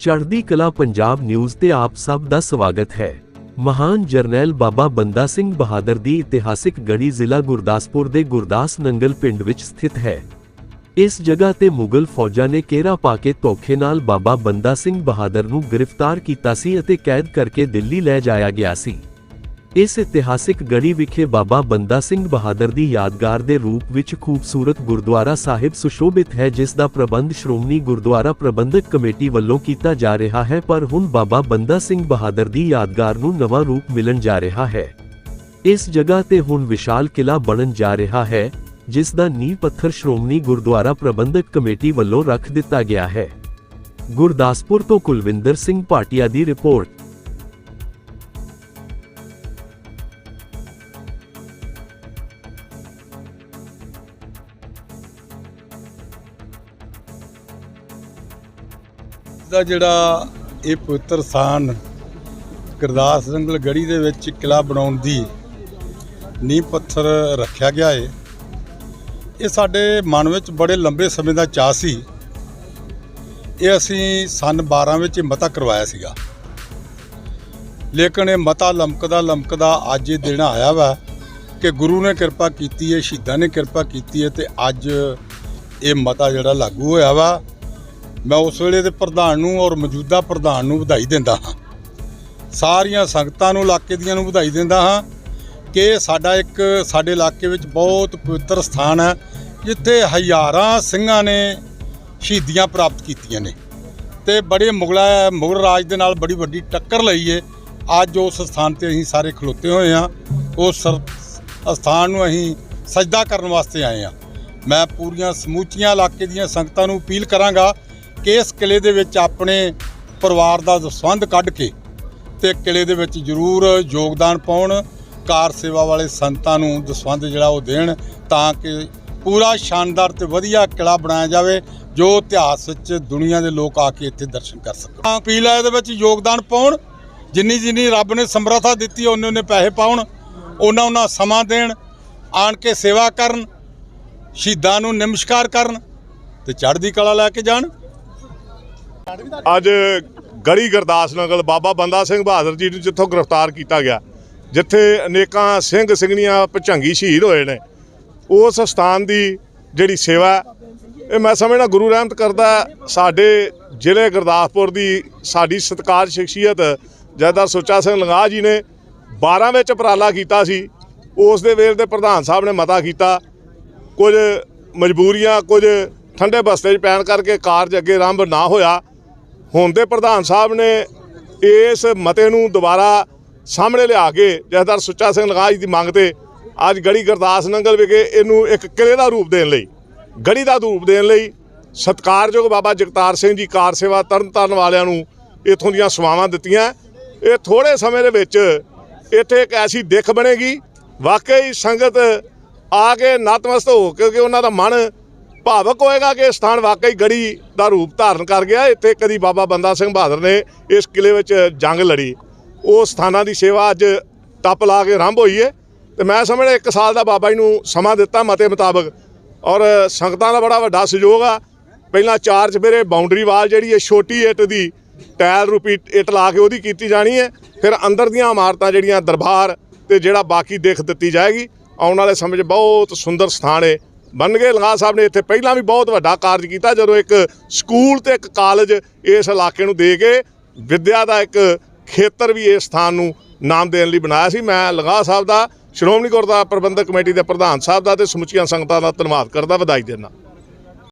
ਚੜ੍ਹਦੀ ਕਲਾ ਪੰਜਾਬ ਨਿਊਜ਼ ਤੇ ਆਪ ਸਭ ਦਾ ਸਵਾਗਤ ਹੈ। ਮਹਾਨ ਜਰਨੈਲ ਬਾਬਾ ਬੰਦਾ ਸਿੰਘ ਬਹਾਦਰ ਦੀ ਇਤਿਹਾਸਿਕ ਗੜੀ ਜ਼ਿਲ੍ਹਾ ਗੁਰਦਾਸਪੁਰ ਦੇ ਗੁਰਦਾਸ ਨੰਗਲ ਪਿੰਡ ਵਿੱਚ ਸਥਿਤ ਹੈ। ਇਸ ਜਗ੍ਹਾ ਤੇ ਮੁਗਲ ਫੌਜਾਂ ਨੇ ਘੇਰਾ ਪਾ ਕੇ ਧੋਖੇ ਨਾਲ ਬਾਬਾ ਬੰਦਾ ਸਿੰਘ ਬਹਾਦਰ ਨੂੰ ਗ੍ਰਿਫਤਾਰ ਕੀਤਾ ਸੀ ਅਤੇ ਕੈਦ ਕਰਕੇ ਦਿੱਲੀ ਲੈ ਜਾਇਆ ਗਿਆ ਸੀ। ਇਸ ਇਤਿਹਾਸਿਕ ਗੜੀ ਵਿਖੇ ਬਾਬਾ ਬੰਦਾ ਸਿੰਘ ਬਹਾਦਰ ਦੀ ਯਾਦਗਾਰ ਦੇ ਰੂਪ ਵਿੱਚ ਖੂਬਸੂਰਤ ਗੁਰਦੁਆਰਾ ਸਾਹਿਬ ਸੁਸ਼ੋਭਿਤ ਹੈ, ਜਿਸ ਦਾ ਪ੍ਰਬੰਧ ਸ਼੍ਰੋਮਣੀ ਗੁਰਦੁਆਰਾ ਪ੍ਰਬੰਧਕ ਕਮੇਟੀ ਵੱਲੋਂ ਕੀਤਾ ਜਾ ਰਿਹਾ ਹੈ, ਪਰ ਹੁਣ ਬਾਬਾ ਬੰਦਾ ਸਿੰਘ ਬਹਾਦਰ ਦੀ ਯਾਦਗਾਰ ਨੂੰ ਨਵਾਂ ਰੂਪ ਮਿਲਣ ਜਾ ਰਿਹਾ ਹੈ। ਇਸ ਜਗ੍ਹਾ ਤੇ ਹੁਣ ਵਿਸ਼ਾਲ ਕਿਲਾ ਬਣਨ ਜਾ ਰਿਹਾ ਹੈ, ਜਿਸ ਦਾ ਨੀਂਹ ਪੱਥਰ ਸ਼੍ਰੋਮਣੀ ਗੁਰਦੁਆਰਾ ਪ੍ਰਬੰਧਕ ਕਮੇਟੀ ਵੱਲੋਂ ਰੱਖ ਦਿੱਤਾ ਗਿਆ ਹੈ। ਗੁਰਦਾਸਪੁਰ ਤੋਂ ਕੁਲਵਿੰਦਰ ਸਿੰਘ ਭਾਟੀਆ ਦੀ ਰਿਪੋਰਟ। ਦਾ ਜਿਹੜਾ ਇਹ ਪਵਿੱਤਰ ਸਥਾਨ ਗੁਰਦਾਸ ਜੰਗਲ ਗੜੀ ਦੇ ਵਿੱਚ ਕਿਲਾ ਬਣਾਉਣ ਦੀ ਨੀਂਹ ਪੱਥਰ ਰੱਖਿਆ ਗਿਆ ਹੈ ਇਹ ਸਾਡੇ ਮਨ ਵਿੱਚ ਬੜੇ ਲੰਬੇ ਸਮੇਂ ਦਾ ਚਾਅ ਸੀ। ਇਹ ਅਸੀਂ ਸਨ 12 ਵਿੱਚ ਇਹ ਮਤਾ ਕਰਵਾਇਆ ਸੀਗਾ। ਲੇਕਿਨ ਇਹ ਮਤਾ ਲਮਕਦਾ ਲਮਕਦਾ ਅੱਜ ਇਹ ਦਿਨ ਆਇਆ ਵਾ ਕਿ ਗੁਰੂ ਨੇ ਕਿਰਪਾ ਕੀਤੀ ਹੈ ਸ਼ਹੀਦਾਂ ਨੇ ਕਿਰਪਾ ਕੀਤੀ ਹੈ ਤੇ ਅੱਜ ਇਹ ਮਤਾ ਜਿਹੜਾ ਲਾਗੂ ਹੋਇਆ ਵਾ ਮੈਂ ਉਸ ਵੇਲੇ ਦੇ ਪ੍ਰਧਾਨ ਨੂੰ ਔਰ ਮੌਜੂਦਾ ਪ੍ਰਧਾਨ ਨੂੰ ਵਧਾਈ ਦਿੰਦਾ ਹਾਂ। ਸਾਰੀਆਂ ਸੰਗਤਾਂ ਨੂੰ ਇਲਾਕੇ ਦੀਆਂ ਨੂੰ ਵਧਾਈ ਦਿੰਦਾ ਹਾਂ ਕਿ ਸਾਡਾ ਇੱਕ ਸਾਡੇ ਇਲਾਕੇ ਵਿੱਚ ਬਹੁਤ ਪਵਿੱਤਰ ਸਥਾਨ ਹੈ, ਜਿੱਥੇ ਹਜ਼ਾਰਾਂ ਸਿੰਘਾਂ ਨੇ ਸ਼ਹੀਦੀਆਂ ਪ੍ਰਾਪਤ ਕੀਤੀਆਂ ਨੇ ਤੇ ਬੜੇ ਮੁਗਲਾ, ਮੁਗਲ ਰਾਜ ਦੇ ਨਾਲ ਬੜੀ ਵੱਡੀ ਟੱਕਰ ਲਈ ਏ। ਅੱਜ ਉਸ ਸਥਾਨ ਤੇ ਅਸੀਂ ਸਾਰੇ ਖਲੋਤੇ ਹੋਏ ਹਾਂ। ਉਸ ਸਰ- ਸਥਾਨ ਨੂੰ ਅਸੀਂ ਸਜਦਾ ਕਰਨ ਵਾਸਤੇ ਆਏ ਹਾਂ। ਮੈਂ ਪੂਰੀਆਂ ਸਮੂਚੀਆਂ ਇਲਾਕੇ ਦੀਆਂ ਸੰਗਤਾਂ ਨੂੰ ਅਪੀਲ ਕਰਾਂਗਾ ਕਿ ਇਸ ਕਿਲੇ ਦੇ ਵਿੱਚ ਆਪਣੇ ਪਰਿਵਾਰ ਦਾ ਦਸਵੰਧ ਕੱਢ ਕੇ ਤੇ ਕਿਲੇ ਦੇ ਵਿੱਚ ਜ਼ਰੂਰ ਯੋਗਦਾਨ ਪਾਉਣ, ਕਾਰ ਸੇਵਾ ਵਾਲੇ ਸੰਤਾਂ ਨੂੰ ਦਸਵੰਧ ਜਿਹੜਾ ਉਹ ਦੇਣ ਤਾਂ ਕਿ ਪੂਰਾ ਸ਼ਾਨਦਾਰ ਤੇ ਵਧੀਆ ਕਿਲਾ ਬਣਾਇਆ ਜਾਵੇ, ਜੋ ਇਤਿਹਾਸ ਵਿੱਚ ਦੁਨੀਆ ਦੇ ਲੋਕ ਆ ਕੇ ਇੱਥੇ ਦਰਸ਼ਨ ਕਰ ਸਕਣ। ਤਾਂ ਅਪੀਲ ਹੈ ਇਹਦੇ ਵਿੱਚ ਯੋਗਦਾਨ ਪਾਉਣ, ਜਿੰਨੀ ਜਿੰਨੀ ਰੱਬ ਨੇ ਸਮਰੱਥਾ ਦਿੱਤੀ ਉਹਨੇ ਉਹਨੇ ਪੈਸੇ ਪਾਉਣ ਉਹਨਾਂ ਉਹਨਾਂ ਸਮਾਂ ਦੇਣ, ਆਣ ਕੇ ਸੇਵਾ ਕਰਨ, ਸ਼ਹੀਦਾਂ ਨੂੰ ਨਮਸਕਾਰ ਕਰਨ ਤੇ ਚੜ੍ਹਦੀ ਕਲਾ ਲੈ ਕੇ ਜਾਣ। ਅੱਜ ਗੜੀ ਗੁਰਦਾਸ ਨਗਰ ਬਾਬਾ ਬੰਦਾ ਸਿੰਘ ਬਹਾਦਰ ਜੀ ਨੂੰ ਜਿੱਥੋਂ ਗ੍ਰਿਫਤਾਰ ਕੀਤਾ ਗਿਆ, ਜਿੱਥੇ ਅਨੇਕਾਂ ਸਿੰਘ ਸਿੰਘਣੀਆਂ ਭਚੰਗੀ ਸ਼ਹੀਦ ਹੋਏ ਨੇ। ਉਸ ਸਥਾਨ ਦੀ ਜਿਹੜੀ ਸੇਵਾ ਇਹ ਮੈਂ ਸਮਝਣਾ ਗੁਰੂ ਰਹਿਮਤ ਕਰਦਾ ਸਾਡੇ ਜ਼ਿਲ੍ਹੇ ਗੁਰਦਾਸਪੁਰ ਦੀ ਸਾਡੀ ਸਤਿਕਾਰ ਸ਼ਖਸੀਅਤ ਜੈਦਾ ਸੁੱਚਾ ਸਿੰਘ ਲੰਗਾ ਜੀ ਨੇ 12 ਵਿੱਚ ਉਪਰਾਲਾ ਕੀਤਾ ਸੀ। ਉਸ ਦੇ ਵੇਲੇ ਦੇ ਪ੍ਰਧਾਨ ਸਾਹਿਬ ਨੇ ਮਤਾ ਕੀਤਾ, ਕੁਝ ਮਜਬੂਰੀਆਂ, ਕੁਝ ਠੰਡੇ ਬਸਤੇ 'ਚ ਪੈਣ ਕਰਕੇ ਕਾਰਜ ਅੱਗੇ ਆਰੰਭ ਨਾ ਹੋਇਆ। ਹੁਣ ਦੇ ਪ੍ਰਧਾਨ ਸਾਹਿਬ ਨੇ ਇਸ ਮਤੇ ਨੂੰ ਦੁਬਾਰਾ ਸਾਹਮਣੇ ਲਿਆ ਕੇ ਜਥੇਦਾਰ ਸੁੱਚਾ ਸਿੰਘ ਲਗਾਜ ਦੀ ਮੰਗ ਤੇ ਅੱਜ ਗੜੀ ਗੁਰਦਾਸ ਨੰਗਲ ਵਿਖੇ ਇਹਨੂੰ ਇੱਕ ਕਿਲੇ ਦਾ ਰੂਪ ਦੇਣ ਲਈ, ਗੜੀ ਦਾ ਰੂਪ ਦੇਣ ਲਈ ਸਤਿਕਾਰਯੋਗ ਬਾਬਾ ਜਗਤਾਰ ਸਿੰਘ ਜੀ ਕਾਰ ਸੇਵਾ ਤਰਨਤਾਰਨ ਵਾਲਿਆਂ ਨੂੰ ਇਥੋਂ ਦੀਆਂ ਸੇਵਾਵਾਂ ਦਿੱਤੀਆਂ। ਇਹ ਥੋੜੇ ਸਮੇਂ ਦੇ ਵਿੱਚ ਇੱਥੇ ਇੱਕ ਐਸੀ ਦਿੱਖ ਬਣੇਗੀ। ਵਾਕਈ ਸੰਗਤ ਆ ਕੇ ਨਤਮਸਤ ਹੋ ਕਿਉਂਕਿ ਉਹਨਾਂ ਦਾ ਮਨ ਭਾਵਕ ਹੋਏਗਾ ਕਿ ਇਹ ਸਥਾਨ ਵਾਕਈ ਗੜੀ ਦਾ ਰੂਪ ਧਾਰਨ ਕਰ ਗਿਆ। ਇੱਥੇ ਕਦੀ ਬਾਬਾ ਬੰਦਾ ਸਿੰਘ ਬਹਾਦਰ ਨੇ ਇਸ ਕਿਲੇ ਵਿੱਚ ਜੰਗ ਲੜੀ। ਉਹ ਸਥਾਨਾਂ ਦੀ ਸੇਵਾ ਅੱਜ ਟੱਪ ਲਾ ਕੇ ਆਰੰਭ ਹੋਈ ਹੈ। ਤੇ ਮੈਂ ਸਮਝਦਾ ਇੱਕ ਸਾਲ ਦਾ ਬਾਬਾ ਜੀ ਨੂੰ ਸਮਾਂ ਦਿੱਤਾ ਮਤੇ ਮੁਤਾਬਕ। ਔਰ ਸੰਗਤਾਂ ਦਾ ਬੜਾ ਵੱਡਾ ਸਹਿਯੋਗ ਆ। ਪਹਿਲਾਂ ਚਾਰ ਚਫੇਰੇ ਬਾਉਂਡਰੀ ਵਾਲ ਜਿਹੜੀ ਹੈ, ਛੋਟੀ ਇੱਟ ਦੀ ਟਾਇਲ ਰੂਪੀ ਇੱਟ ਲਾ ਕੇ ਉਹਦੀ ਕੀਤੀ ਜਾਣੀ ਹੈ। ਫਿਰ ਅੰਦਰ ਦੀਆਂ ਇਮਾਰਤਾਂ ਜਿਹੜੀਆਂ ਦਰਬਾਰ ਤੇ ਜਿਹੜਾ ਬਾਕੀ ਦੇਖ ਦਿੱਤੀ ਜਾਏਗੀ। ਆਉਣ ਵਾਲੇ ਸਮੇਂ 'ਚ ਬਹੁਤ ਸੁੰਦਰ ਸਥਾਨ ਹੈ ਬਣ ਗਏ। ਲੰਗਾ ਸਾਹਿਬ ਨੇ ਇੱਥੇ ਪਹਿਲਾਂ ਵੀ ਬਹੁਤ ਵੱਡਾ ਕਾਰਜ ਕੀਤਾ, ਜਦੋਂ ਇੱਕ ਸਕੂਲ ਤੇ ਇੱਕ ਕਾਲਜ ਇਸ ਇਲਾਕੇ ਨੂੰ ਦੇ ਕੇ ਵਿੱਦਿਆ ਦਾ ਇੱਕ ਖੇਤਰ ਵੀ ਇਸ ਸਥਾਨ ਨੂੰ ਨਾਮ ਦੇਣ ਲਈ ਬਣਾਇਆ ਸੀ। ਮੈਂ ਲੰਗਾ ਸਾਹਿਬ ਦਾ, ਸ਼੍ਰੋਮਣੀ ਗੁਰਦੁਆਰਾ ਪ੍ਰਬੰਧਕ ਕਮੇਟੀ ਦੇ ਪ੍ਰਧਾਨ ਸਾਹਿਬ ਦਾ ਤੇ ਸਮੁੱਚੀਆਂ ਸੰਗਤਾਂ ਦਾ ਧੰਨਵਾਦ ਕਰਦਾ, ਵਧਾਈ ਦਿੰਦਾ।